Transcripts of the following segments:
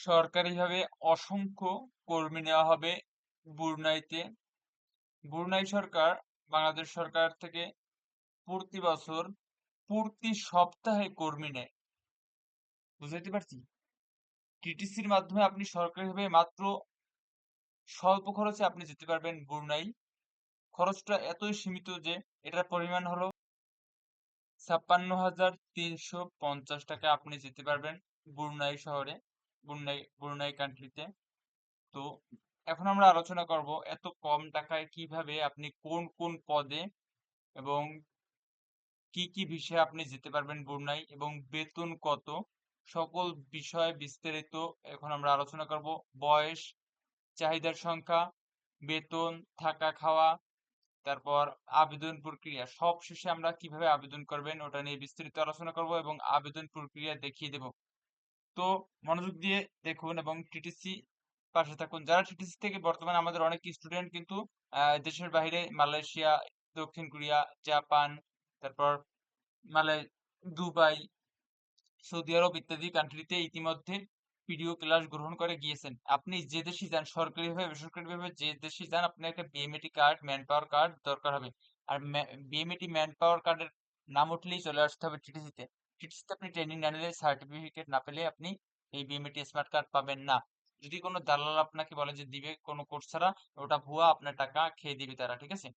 সরকারিভাবে অসংখ্য কর্মী নেওয়া হবে বুরনাইতে। বুরনাই সরকার বাংলাদেশ সরকার থেকে প্রতি বছর প্রতি সপ্তাহে কর্মী নেয়। বুঝাইতে পারছি? টিটিসির মাধ্যমে আপনি সরকারিভাবে মাত্র স্বল্প খরচে আপনি যেতে পারবেন বুরনাই। খরচটা এতই সীমিত যে এটার পরিমাণ হলো ছাপ্পান্ন হাজার তিনশো পঞ্চাশ টাকা আপনি যেতে পারবেন বুরনাই শহরে। বুরনাই কান্ট্রিতে তো। এখন আমরা আলোচনা করব এত কম টাকায় কীভাবে আপনি কোন কোন পদে এবং কি কি বিষয়ে আপনি যেতে পারবেন বুরনাই এবং বেতন কত, সকল বিষয় বিস্তারিত এখন আমরা আলোচনা করব। বয়স, চাহিদার সংখ্যা, বেতন, থাকা, খাওয়া, তারপর আবেদন প্রক্রিয়া। সব শেষে আমরা কীভাবে আবেদন করবেন ওটা নিয়ে বিস্তারিত আলোচনা করব এবং আবেদন প্রক্রিয়া দেখিয়ে দেব। তো মনোযোগ দিয়ে দেখুন এবং টিটিসি পাশে থাকুন। যারা টিটিসি থেকে বর্তমানে আমাদের অনেক স্টুডেন্ট কিন্তু দেশের বাইরে মালয়েশিয়া, দক্ষিণ কোরিয়া, জাপান, তারপর মালয় দুবাই, সৌদি আরব ইত্যাদি কান্ট্রিতে ইতিমধ্যে পিডিও ক্লাস গ্রহণ করে গিয়েছেন। আপনি যে দেশে যান, সরকারিভাবে, বেসরকারিভাবে যে দেশে যান, আপনার একটা BMET card manpower card দরকার হবে। আর বিএমএটি ম্যান পাওয়ার কার্ডের নাম উঠলেই চলে আসতে হবে টিটিসিতে। আপনি ট্রেনিং না নিলে সার্টিফিকেট না পেলে আপনি এই স্মার্ট কার্ড পাবেন না। যদি কোনো দালাল আপনাকে বলে যে দিবে কোনো কোর্স ছাড়া, ওটা ভুয়া আপনার টাকা খেয়ে দিবে তারা, ঠিক আছে?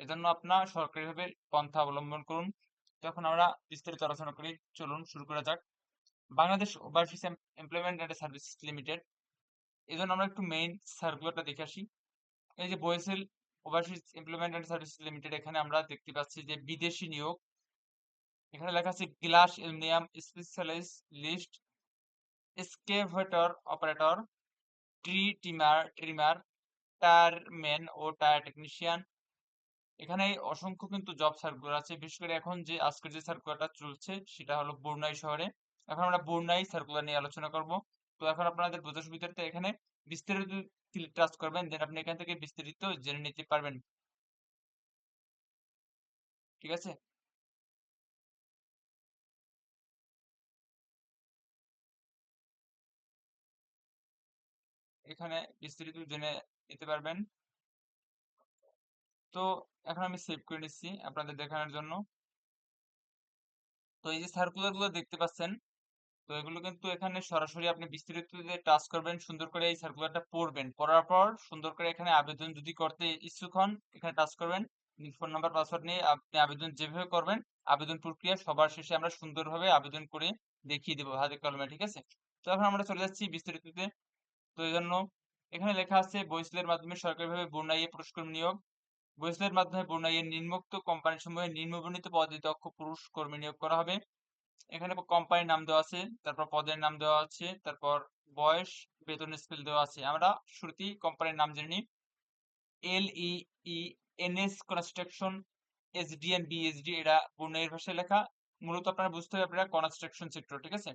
এজন্য আপনার সরকারিভাবে পন্থা অবলম্বন করুন। তখন আমরা বিস্তারিত আলোচনা করি। চলুন, শুরু করা যাক। Bangladesh overseas employment and services limited এই জন্য আমরা একটু মেইন সার্কুলারটা দেখে আসি। এই যে BOESL overseas employment and services limited এখানে আমরা দেখতে পাচ্ছি যে বিদেশি নিয়োগ এখানে লেখা আছে glass aluminium specialist list excavator operator tree timer trimmer tyreman ও টায়ার টেকনিশিয়ান এখানে অসংখ্য কিন্তু জব সার্কুলার আছে, বিশেষ করে এখন যে আজকের যে সার্কুলারটা চলছে, সেটা হলো বুরনাই শহরে। এখন আমরা বুরনাই সার্কুলার নিয়ে আলোচনা করব। তো এখন আপনাদের বোঝার সুবিধার্থে এখানে বিস্তারিত টাচ করবেন দেন আপনি এখান থেকে বিস্তারিত জেনে নিতে পারবেন। ঠিক আছে? এখানে বিস্তারিত জেনে নিতে পারবেন। তো এখন আমি সেভ করে নিচ্ছি আপনাদের দেখানোর জন্য। তো এই যে সার্কুলারগুলো দেখতে পাচ্ছেন, তো এগুলো কিন্তু এখানে সরাসরি আপনি বিস্তারিত টাচ করবেন, সুন্দর করে এই সার্কুলারটা পড়বেন। পড়ার পর সুন্দর করে এখানে আবেদন যদি করতে ইচ্ছুক হন, এখানে টাচ করবেন। ফোন নাম্বার পাসওয়ার্ড নিয়ে আপনি আবেদন যেভাবে করবেন, আবেদন প্রক্রিয়া সবার শেষে আমরা সুন্দরভাবে আবেদন করে দেখিয়ে দেবো হাতে কলমে, ঠিক আছে? তো এখন আমরা চলে যাচ্ছি বিস্তারিততে তো এই জন্য এখানে লেখা আছে বইসলের মাধ্যমে সরকারিভাবে বন্যাইয়ে পুরস্কার নিয়োগ। বইসলের মাধ্যমে বন্যাইয়ের নিম্নোক্ত কোম্পানি সমূহে নিম্নবর্ণিত পদে দক্ষ পুরুষ কর্মী নিয়োগ করা হবে। এখানে কোম্পানির নাম দেওয়া আছে, তারপর পদের নাম দেওয়া আছে, তারপর বয়স, বেতন স্কেল দেওয়া আছে। আমরা শ্রুতি কোম্পানির নাম জেনে নিই। L E N S construction, SDN, BSD এটা বন্যাইয়ের ভাষায় লেখা। মূলত আপনারা বুঝতে হবে আপনারা কনস্ট্রাকশন সেক্টর, ঠিক আছে?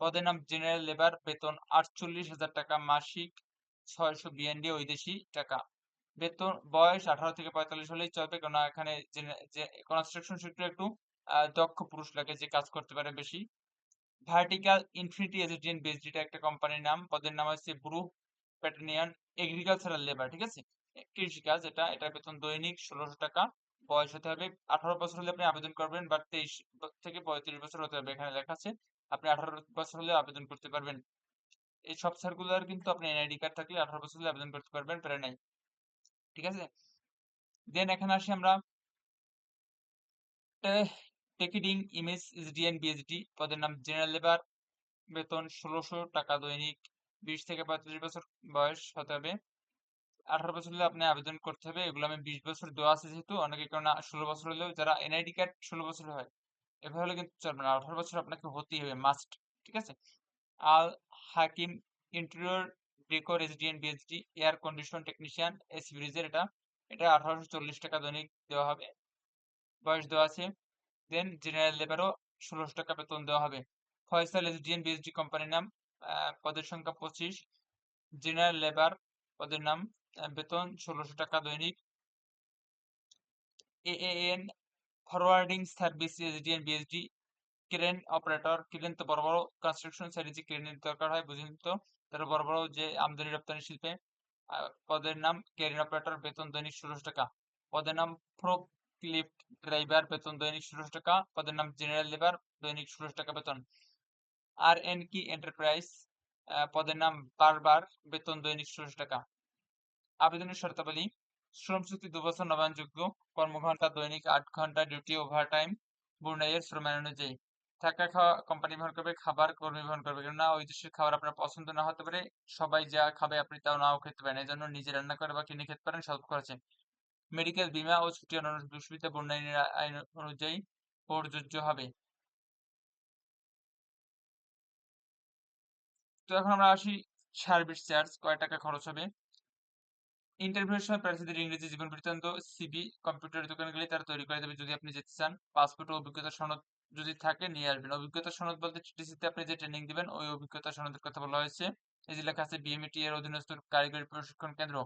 পদের নাম জেনারেল লেবার বেতন আটচল্লিশ হাজার টাকা, মাসিক ছয়শো বিএনডি দেশি টাকা। বেতন, বয়স আঠারো থেকে পঁয়তাল্লিশ হলেই চলবে। কারণ এখানে কনস্ট্রাকশন সেক্টর একটু দক্ষ পুরুষ লাগে যে কাজ করতে পারে বেশি। ভার্টিক্যাল ইনফিনিটি এজেন্ট বিএসডিটা একটা কোম্পানির নাম, পদের নাম হচ্ছে ব্রু প্যাটার্নিয়ান এগ্রিকালচারাল লেবার ঠিক আছে? কৃষিকাজ, এটা এটা বেতন দৈনিক ষোলোশো টাকা। বয়স হতে হবে, আঠারো বছর হলে আপনি আবেদন করবেন, বা তেইশ থেকে পঁয়ত্রিশ বছর হতে হবে, এখানে লেখা আছে। আপনি আঠারো বছর হলে আবেদন করতে পারবেন। এই সব সার্কুলার কিন্তু আপনি এনআইডি কার্ড থাকলে আঠারো বছর হলে আবেদন করতে পারবেন, প্রায় নাই। ঠিক আছে? দেন এখানে আসি আমরা। টেকিডিং ইমেজ পদের নাম জেনারেল লেবার বেতন ষোলোশো টাকা দৈনিক, বিশ থেকে পঁয়ত্রিশ বছর বয়স হতে হবে। আঠারো বছর হলে আপনি আবেদন করতে হবে, এগুলো আমি বিশ বছর দেওয়া আছে যেহেতু, অনেকে কারণ ষোলো বছর হলেও যারা এনআইডি কার্ড ষোলো বছর হয় এভাবে হলে কিন্তু চলবে না। আঠারো বছর আপনাকে হতেই হবে মাস্ট ঠিক আছে? Al Hakim interior decor SDN BSD air condition technician S ব্রিজের এটা। এটা আঠারোশো চল্লিশ টাকা দৈনিক দেওয়া হবে। বয়স দেওয়া আছে। দেন জেনারেল লেবারও ষোলোশো টাকা বেতন দেওয়া হবে। ফয়সাল এসডিএন বিএসডি কোম্পানির নাম পদের সংখ্যা পঁচিশ। জেনারেল লেবার পদের নাম বেতন ষোলোশো টাকা দৈনিক। AN forwarding service SDN BSD crane operator crane তো বড় বড় কনস্ট্রাকশন সাইডে যে ক্রেনের দরকার হয়, বুঝেন তো? তার বড় বড় যে আমদানি রপ্তানি শিল্পে পদের নাম ক্যারিন অপারেটর বেতন দৈনিক ষোলোশো টাকা। পদের নাম ফ্রোক লিফট ড্রাইভার বেতন দৈনিক ষোলোশো টাকা। পদের নাম জেনারেল লেবার দৈনিক ষোলোশো টাকা বেতন। আর এন কি এন্টারপ্রাইজ পদের নাম বারবার বেতন দৈনিক ষোলোশো টাকা। আবেদনের শর্তাবলী শ্রম চুক্তি দুবছর নবায়নযোগ্য কর্মঘণ্টা, দৈনিক আট ঘণ্টা ডিউটি ওভার টাইম বুর্নাইয়ের শ্রম আইন অনুযায়ী। থাকা খাওয়া কোম্পানি বহন করবে, খাবার, কর্মী বহন করবে। কেননা, ওই দেশের খাবার আপনার পছন্দ না হতে পারে, সবাই যা খাবে আপনি তাও নাও খেতে পারেন। এই জন্য নিজে রান্না করে বা কিনে খেতে পারেন স্বল্প খরচে মেডিকেল বিমা ও ছুটি অন্যান্য সুবিধা বন্যায়নের আইন অনুযায়ী প্রযোজ্য হবে। তো এখন আমরা আসি সার্ভিস চার্জ, কয় টাকা খরচ হবে? ইন্টারভিউর সময় প্রার্থীদের ইংরেজি জীবন বৃত্তান্ত সিবি কম্পিউটার দোকানে গেলে তারা তৈরি করে দেবে যদি আপনি যেতে চান। পাসপোর্ট ও অভিজ্ঞতা সনদ যদি থাকে, নিয়ে আসবেন। অভিজ্ঞতা সনদ বলতে টিটিসিতে আপনি যে ট্রেনিং দিবেন, ওই অভিজ্ঞতা সনদের কথা বলা হয়েছে। এই যে লেখা আছে বিএমইটি এর অধীনস্থ কারিগরি প্রশিক্ষণ কেন্দ্র।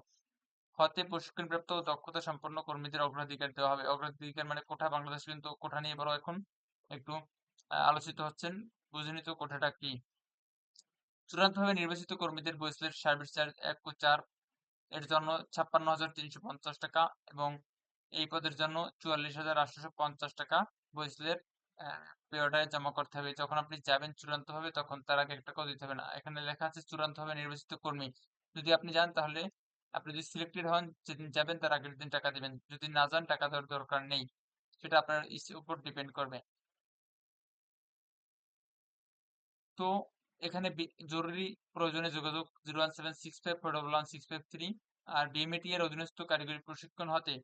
হতে প্রশিক্ষণপ্রাপ্ত ও দক্ষতা সম্পন্ন কর্মীদের অগ্রাধিকার দেওয়া হবে। অগ্রাধিকার মানে কোঠা। বাংলাদেশ কিন্তু কোঠা নিয়ে বড় এখন একটু আলোচিত হচ্ছেন। বুঝে তো কোঠাটা কি? চূড়ান্তভাবে নির্বাচিত কর্মীদের বৈসলের সার্ভিস চার্জ এক চার এর জন্য ছাপ্পান্ন হাজার তিনশো পঞ্চাশ টাকা এবং এই পদের জন্য চুয়াল্লিশ হাজার আটশোশো পঞ্চাশ টাকা বৈসলের পেয়ারটায় জমা করতে হবে। যখন আপনি যাবেন চূড়ান্ত ভাবে তখন তার আগে একটা টাকাও দিতে হবে না। এখানে লেখা আছে চূড়ান্ত ভাবে নির্বাচিত কর্মী। যদি আপনি যান তাহলে আপনি যদি সিলেক্টেড হন, যেদিন যাবেন তার আগের দিন টাকা দিবেন। যদি না যান, টাকা দেওয়ার দরকার নেই। সেটা আপনার উপর ডিপেন্ড করবে। তো এখানে জরুরি প্রয়োজনে যোগাযোগ zero one seven six five four double one six five three আর বিএমএটি এর অধীনস্থ কারিগরি প্রশিক্ষণ হতে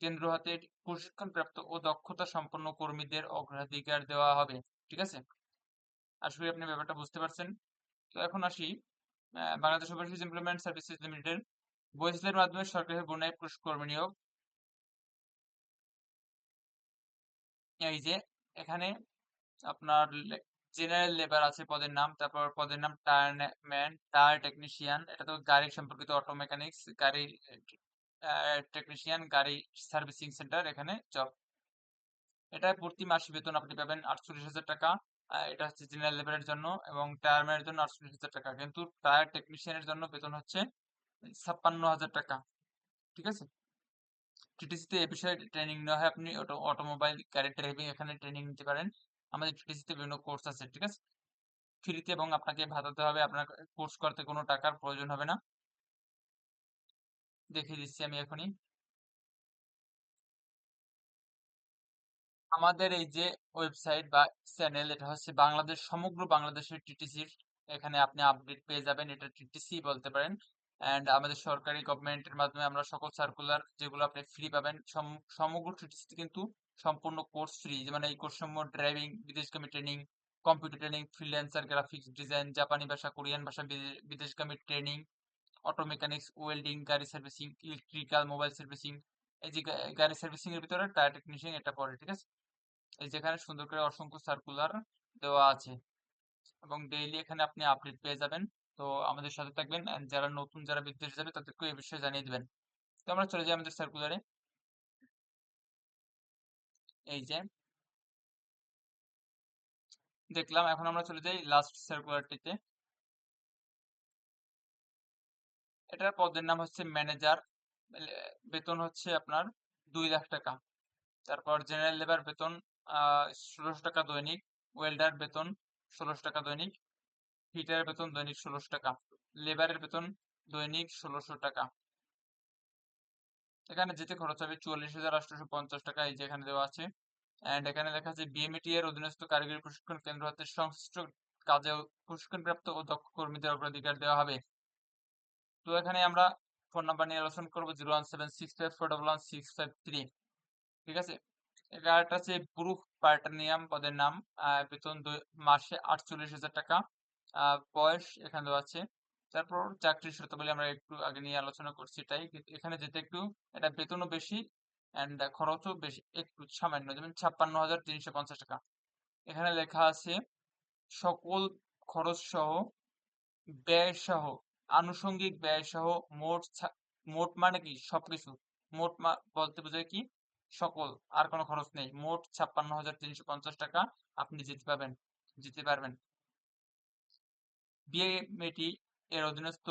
কেন্দ্র হাতে প্রশিক্ষণপ্রাপ্ত ও দক্ষতা সম্পন্ন কর্মীদের অগ্রাধিকার দেওয়া হবে, ঠিক আছে? আসলে আপনি ব্যাপারটা বুঝতে পারছেন। তো এখন আসি Bangladesh overseas employment services limited বৈসলের মাধ্যমে সরকারি বন্যায় কর্মী নিয়োগ। এই যে, এখানে আপনার জেনারেল লেবার আছে পদের নাম, তারপর পদের নাম টায়ার ম্যান টায়ার টেকনিশিয়ান এটা তো গাড়ি সম্পর্কিত অটো মেকানিক্স গাড়ি টেকনিশিয়ান গাড়ি সার্ভিসিং সেন্টার এখানে জব এটা প্রতি মাসে বেতন আপনি পাবেন আটচল্লিশ হাজার টাকা এটা হচ্ছে জেনারেল লেবারের জন্য এবং টায়ার জন্য আটচল্লিশ হাজার টাকা, কিন্তু টায়ার টেকনিশিয়ানের জন্য বেতন হচ্ছে ছাপ্পান্ন হাজার টাকা, ঠিক আছে? টিটিসিতে এ বিষয়ে ট্রেনিং নেওয়া হয়, আপনি অটোমোবাইল গাড়ি ড্রাইভিং এখানে ট্রেনিং নিতে পারেন। আমাদের টিটিসিতে বিভিন্ন কোর্স আছে, ঠিক আছে? ফ্রিতে এবং আপনাকে ভাতাতে হবে, আপনার কোর্স করতে কোনো টাকার প্রয়োজন হবে না। দেখিয়ে দিচ্ছি আমি এখনই। আমাদের এই যে ওয়েবসাইট বা চ্যানেল এটা হচ্ছে বাংলাদেশ, সমগ্র বাংলাদেশের টিটিসির এখানে আপনি আপডেট পেয়ে যাবেন, এটা টিটিসি বলতে পারেন। অ্যান্ড আমাদের সরকারি গভর্নমেন্টের মাধ্যমে আমরা সকল সার্কুলার যেগুলো আপনি ফ্রি পাবেন সমগ্র টিটিসিতে কিন্তু সম্পূর্ণ কোর্স ফ্রি মানে এই কোর্স সমূহ driving বিদেশগামী training computer training freelancer graphics design জাপানি ভাষা কোরিয়ান ভাষা বিদেশগামী ট্রেনিং অটো মেকানিক্স ওয়েল্ডিং গাড়ি সার্ভিসিং ইলেকট্রিক্যাল মোবাইল সার্ভিসিং এই যে গাড়ি সার্ভিসিং এর ভিতরে টায়ার টেকনিশিয়ান এটা পড়ে, ঠিক আছে? এই যেখানে সুন্দর করে অসংখ্য সার্কুলার দেওয়া আছে। এবং ডেইলি এখানে আপনি আপডেট পেয়ে যাবেন। তো আমাদের সাথে থাকবেন। যারা নতুন, যারা বিদেশ যাবে তাদেরকে এই বিষয়ে জানিয়ে দিবেন। তো আমরা চলে যাই আমাদের সার্কুলারে এই যে দেখলাম, এখন আমরা চলে যাই লাস্ট সার্কুলারটিতে এটার পদের নাম হচ্ছে ম্যানেজার বেতন হচ্ছে আপনার দুই লাখ টাকা। তারপর জেনারেল লেবার বেতন ষোলোশো টাকা দৈনিক ওয়েল্ডার বেতন ষোলোশো টাকা দৈনিক হিটারের বেতন দৈনিক ষোলোশো টাকা লেবারের বেতন দৈনিক ষোলোশো টাকা। এখানে যেতে খরচ হবে চুয়াল্লিশ হাজার আটশোশো পঞ্চাশ টাকা এই যে এখানে দেওয়া আছে। অ্যান্ড এখানে লেখা আছে বিএমইটি এর অধীনস্থ কারিগরি প্রশিক্ষণ কেন্দ্র হাতে সংশ্লিষ্ট কাজে প্রশিক্ষণপ্রাপ্ত ও দক্ষ কর্মীদের অগ্রাধিকার দেওয়া হবে। তো এখানে আমরা ফোন নাম্বার নিয়ে আলোচনা করব zero one seven six five four double one six five three. ঠিক আছে? এটা হচ্ছে প্রুফ পার্টানিয়াম পদের নাম। বেতন মাসে আটচল্লিশ হাজার টাকা। বয়স এখানে দেওয়া আছে। তারপর চাকরির শর্তাবলী আমরা একটু আগে নিয়ে আলোচনা করছি এটাই এখানে যেতে একটু, এটা বেতনও বেশি অ্যান্ড খরচও বেশি, একটু সামান্য, যেমন ছাপ্পান্ন হাজার তিনশো পঞ্চাশ টাকা। এখানে লেখা আছে, সকল খরচ সহ, ব্যয় সহ, আনুষঙ্গিক ব্যয় সহ, মোট মোট মানে কি? সবকিছু। মোট বলতে বোঝায় কি? সকল, আর কোনো খরচ নেই। মোট ছাপ্পান্ন হাজার তিনশো পঞ্চাশ টাকা আপনি জিতে পাবেন জিতে পারবেন। বিএমএটি এর অধীনস্থ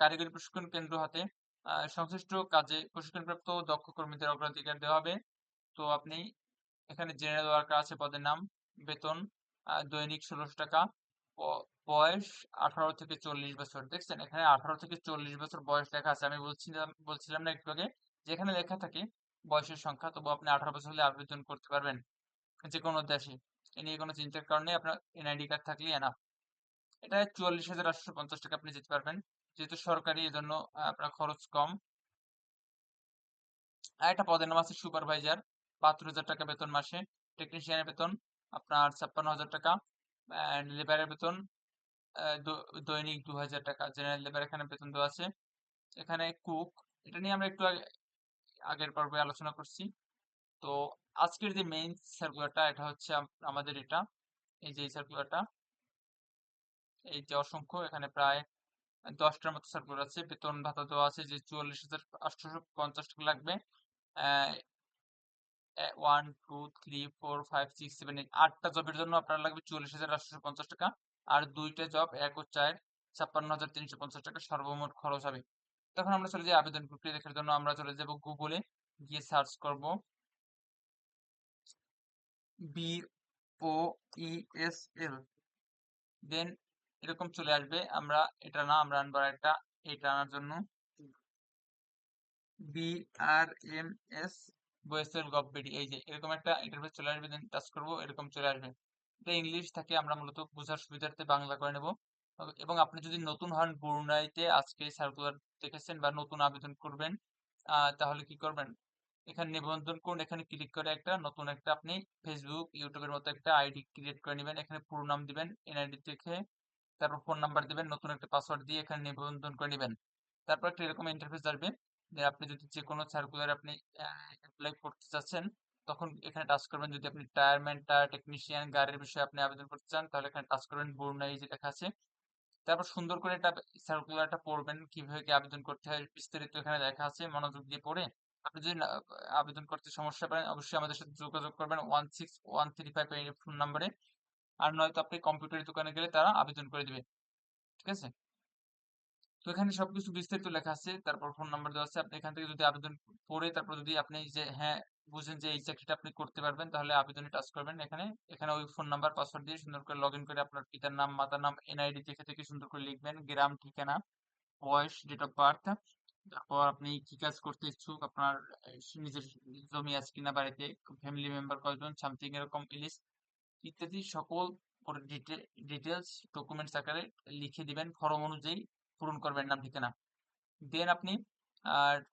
কারিগরি প্রশিক্ষণ কেন্দ্র হাতে সংশ্লিষ্ট কাজে প্রশিক্ষণপ্রাপ্ত দক্ষ কর্মীদের অগ্রাধিকার দেওয়া হবে। তো আপনি এখানে জেনারেল ওয়ার্কার আছে পদের নাম, বেতন দৈনিক ষোলোশো টাকা বয়স আঠারো থেকে চল্লিশ বছর। দেখছেন? এখানে আঠারো থেকে চল্লিশ বছর বয়স লেখা আছে। আমি বলছিলাম বলছিলাম না একটু আগে, যেখানে লেখা থাকে বয়সের সংখ্যা, তবু আপনি আঠারো বছর হলে আবেদন করতে পারবেন। যে কোনো দেশে। এ নিয়ে কোনো চিন্তার কারণে আপনার এনআইডি কার্ড থাকলেই এনাফ এটা চুয়াল্লিশ হাজার আটশো পঞ্চাশ টাকা আপনি যেতে পারবেন। যেহেতু সরকারি, এজন্য আপনার খরচ কম। আর একটা পদের নাম আছে সুপারভাইজার। বাহাত্তর হাজার টাকা বেতন মাসে। টেকনিশিয়ানের বেতন আপনার ছাপ্পান্ন হাজার টাকা। লেবারের বেতন দৈনিক দু হাজার টাকা। জেনারেল লেবার এখানে বেতন দেওয়া আছে। এখানে কুক, এটা নিয়ে আমরা একটু আগে, আগের পর্বে আলোচনা করছি। তো আজকের যে মেইন সার্কুলারটা এটা হচ্ছে আমাদের এটা। এই যে সার্কুলারটা এই যে অসংখ্য, এখানে প্রায় দশটার মতো সার্কুলার আছে। বেতন ভাতা দেওয়া আছে যে চুয়াল্লিশ হাজার আটশোশো পঞ্চাশ টাকা লাগবে। One two three four five six seven eight আটটা জবের জন্য আপনার লাগবে চুয়াল্লিশ হাজার আটশোশো পঞ্চাশ টাকা। আর দুইটা জব এক ও চার, ছাপ্পান্ন হাজার তিনশো পঞ্চাশ টাকা সর্বমোট খরচ হবে। তখন আমরা চলে যাই আবেদন প্রক্রিয়া দেখার জন্য। আমরা চলে যাব গুগলে গিয়ে সার্চ করব বি ও ই এস এল দেন এরকম চলে আসবে। আমরা এটা না, আমরা আনবার একটা এটা আনার জন্য B R M S BOESL gov BD এই যে এরকম একটা ইন্টারফেস চলে আসবে দেন টাচ করব, এরকম চলে আসবে। এটা ইংলিশ থাকে, আমরা মূলত বোঝার সুবিধার্থে বাংলা করে নেব। এবং আপনি যদি নতুন হন, ব্রুনাইতে আজকে সার্কুলার দেখেছেন বা নতুন আবেদন করবেন তাহলে কি করবেন? এখানে নিবন্ধন করুন, এখানে ক্লিক করে একটা নতুন একটা আপনি ফেসবুক ইউটিউবের মতো একটা আইডি ক্রিয়েট করে নেবেন। এখানে পুরো নাম দিবেন এনআইডি দেখে তারপর ফোন নাম্বার দিবেন, নতুন একটা পাসওয়ার্ড দিয়ে এখানে নিবন্ধন করে নেবেন। তারপর একটা এরকম ইন্টারফেস আসবে যে আপনি যদি যে কোনো সার্কুলার আপনি অ্যাপ্লাই করতে চাচ্ছেন, তখন এখানে টাচ করবেন। যদি আপনি টায়ারম্যান টায়ার টেকনিশিয়ান গাড়ির বিষয়ে আপনি আবেদন করতে চান, তাহলে এখানে টাচ করবেন বর্ণাই যে লেখা আছে। তারপর সুন্দর করে এটা সার্কুলারটা পড়বেন, কীভাবে কি আবেদন করতে হয়, বিস্তারিত এখানে লেখা আছে, মনোযোগ দিয়ে পড়ে। আপনি যদি আবেদন করতে সমস্যা পান অবশ্যই আমাদের সাথে যোগাযোগ করবেন one six one three five phone নাম্বারে আর নয়তো আপনি কম্পিউটারের দোকানে গেলে তারা আবেদন করে দিবে। ঠিক আছে? তো এখানে সবকিছু বিস্তারিত লেখা আছে, তারপর ফোন নাম্বার দেওয়া আছে। আপনি এখান থেকে যদি আবেদন করে, তারপর যদি আপনি যে হ্যাঁ বুঝেন যে এই চাকরিটা আপনি করতে পারবেন, তাহলে আবেদনে টাচ করবেন। এখানে এখানে ওই ফোন নাম্বার পাসওয়ার্ড দিয়ে সুন্দর করে লগ করে আপনার পিতার নাম, মাতার নাম এনআইডি থেকে থেকে সুন্দর করে লিখবেন। গ্রাম, ঠিকানা, বয়স ডেট অফ বার্থ তারপর আপনি কি কাজ করতে ইচ্ছুক, আপনার নিজের জমি আছে কিনা বাড়িতে ফ্যামিলি মেম্বার কয়জন সামথিং এরকম লিস্ট ইত্যাদি সকল ডিটেলস ডকুমেন্টস আকারে লিখে দিবেন। ফর্ম অনুযায়ী পূরণ করবেন, নাম ঠিকানা। দেন আপনি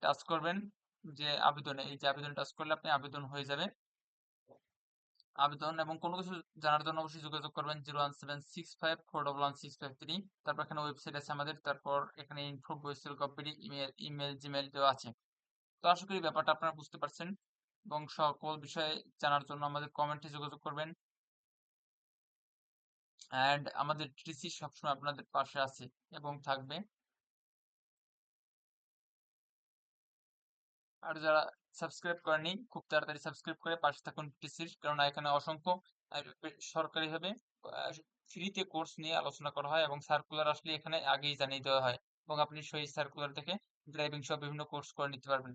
টাচ করবেন যে আবেদনে, এই যে আবেদন টাচ করলে আপনি আবেদন হয়ে যাবে। আবেদন এবং কোনো কিছু জানার জন্য অবশ্যই যোগাযোগ করবেন zero one seven six five four double one six five three. তারপর এখানে ওয়েবসাইট আছে আমাদের। তারপর এখানে ইনফো বইসেল কপিডি ইমেল ইমেল জিমেল দেওয়া আছে। তো আশা করি ব্যাপারটা আপনারা বুঝতে পারছেন এবং সকল বিষয়ে জানার জন্য আমাদের কমেন্টে যোগাযোগ করবেন। অ্যান্ড আমাদের টিসি সবসময় আপনাদের পাশে আছে এবং থাকবে। আর যারা সাবস্ক্রাইব করেনি, খুব তাড়াতাড়ি সাবস্ক্রাইব করে পাশে থাকুন টিসির কারণ এখানে অসংখ্য সরকারিভাবে ফ্রিতে কোর্স নিয়ে আলোচনা করা হয় এবং সার্কুলার আসলে এখানে আগেই জানিয়ে দেওয়া হয় এবং আপনি সেই সার্কুলার দেখে ড্রাইভিং সহ বিভিন্ন কোর্স করে নিতে পারবেন।